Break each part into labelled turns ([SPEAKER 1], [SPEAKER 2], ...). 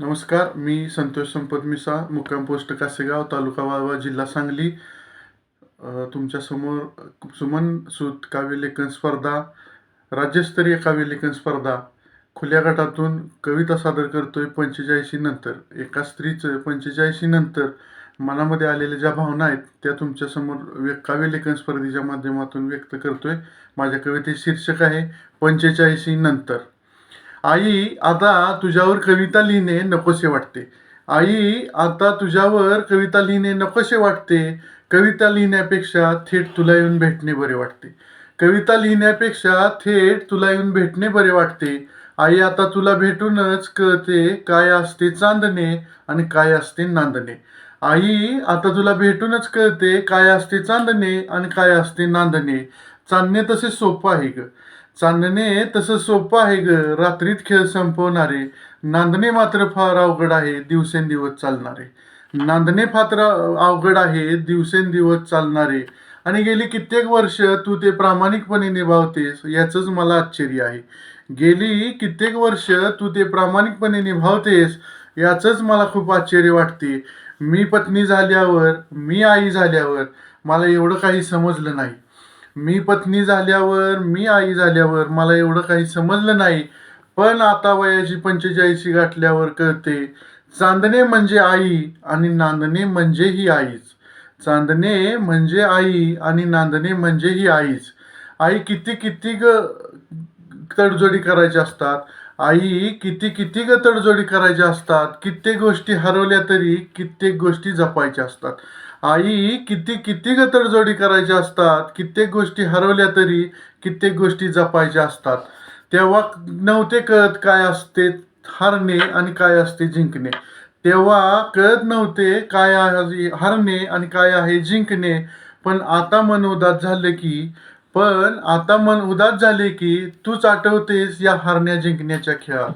[SPEAKER 1] नमस्कार मी संतोष संपत मिसा मुक्काम पोस्ट कासेगाव तालुका वाळवा जिल्हा सांगली. तुमच्यासमोर सुमन सूत काव्यलेखन स्पर्धा राज्यस्तरीय काव्यलेखन स्पर्धा. खुल्या गटातून कविता सादर करतोय पंचेचाळीशी नंतर. एका स्त्रीचं पंचेचाळीशी नंतर मनामध्ये आलेल्या ज्या भावना आहेत त्या तुमच्यासमोर व्य काव्यलेखन स्पर्धेच्या माध्यमातून व्यक्त करतोय. माझ्या कवितेचे शीर्षक आहे पंचेचाळीशी नंतर. आई आता तुझ्यावर कविता लिहिणे नकोसे वाटते. आई आता तुझ्यावर कविता लिहिणे नकोसे वाटते. कविता लिहिण्यापेक्षा थेट तुला येऊन भेटणे बरे वाटते. कविता लिहिण्यापेक्षा थेट तुला येऊन भेटणे बरे वाटते. आई आता तुला भेटूनच कळते काय असते चांदणे आणि काय असते नांदणे. आई आता तुला भेटूनच कळते काय असते चांदणे आणि काय असते नांदणे. चांदणे तसे सोपं आहे ग. चांदणे तसं सोपं आहे ग. रात्रीत खेळ संपवणारे. नांदणे मात्र फार अवघड आहे दिवसेंदिवस चालणारे. नांदणे फार अवघड आहे दिवसेंदिवस चालणारे. आणि गेली कित्येक वर्ष तू ते प्रामाणिकपणे निभावतेस याचंच मला आश्चर्य आहे. गेली कित्येक वर्ष तू ते प्रामाणिकपणे निभावतेस याचंच मला खूप आश्चर्य वाटते. मी पत्नी झाल्यावर मी आई झाल्यावर मला एवढं काही समजलं नाही. मी पत्नी झाल्यावर मी आई झाल्यावर मला एवढं काही समजलं नाही. पण आता वयाची पंचेचाळीशी गाठल्यावर कळते चांदणे म्हणजे आई आणि नांदणे म्हणजे ही आईच. चांदणे म्हणजे आई आणि नांदणे म्हणजे ही आईच. आई किती किती ग तडजोडी करायच्या असतात? आई किती किती ग तडजोडी करायच्या असतात? कित्येक गोष्टी हरवल्या तरी कित्येक गोष्टी जपायच्या असतात. आई किती किती ग तडजोडी करायच्या असतात? कित्येक गोष्टी हरवल्या तरी कित्येक गोष्टी जपायच्या असतात. तेव्हा नव्हते कळत काय असते हरणे आणि काय असते जिंकणे. तेव्हा कळत नव्हते काय आहे हरणे आणि काय आहे जिंकणे. पण आता मनोदात झालं की पण आता मन उदास झाले की तूच आठवतेस या हारण्या जिंकण्याच्या खेळात.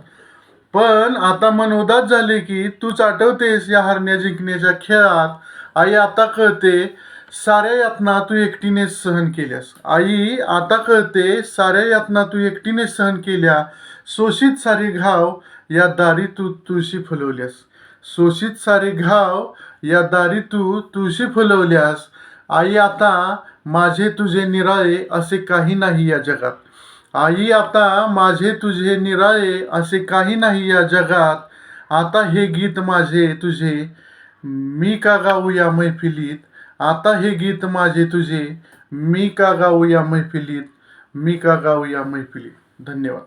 [SPEAKER 1] पण आता मन उदास झाले की तूच आठवतेस या हारण्या जिंकण्याच्या खेळात. आई आता कळते साऱ्या यातना तू एकटीने सहन केल्यास. आई आता कळते साऱ्या यातना तू एकटीने सहन केल्या. शोषित सारे घाव या दारी तू तुळशी फुलवल्यास. शोषित सारे घाव या दारी तू तुळशी फुलवल्यास. आई आता माझे तुझे निराळे असे काही नाही या जगात. आई आता माझे तुझे निराळे असे काही नाही या जगात. आता हे गीत माझे तुझे. मी का गाऊ या मैफिलीत? आता हे गीत माझे तुझे. मी का गाऊ या मैफिलीत? मी का गाऊ या मैफिलीत? धन्यवाद.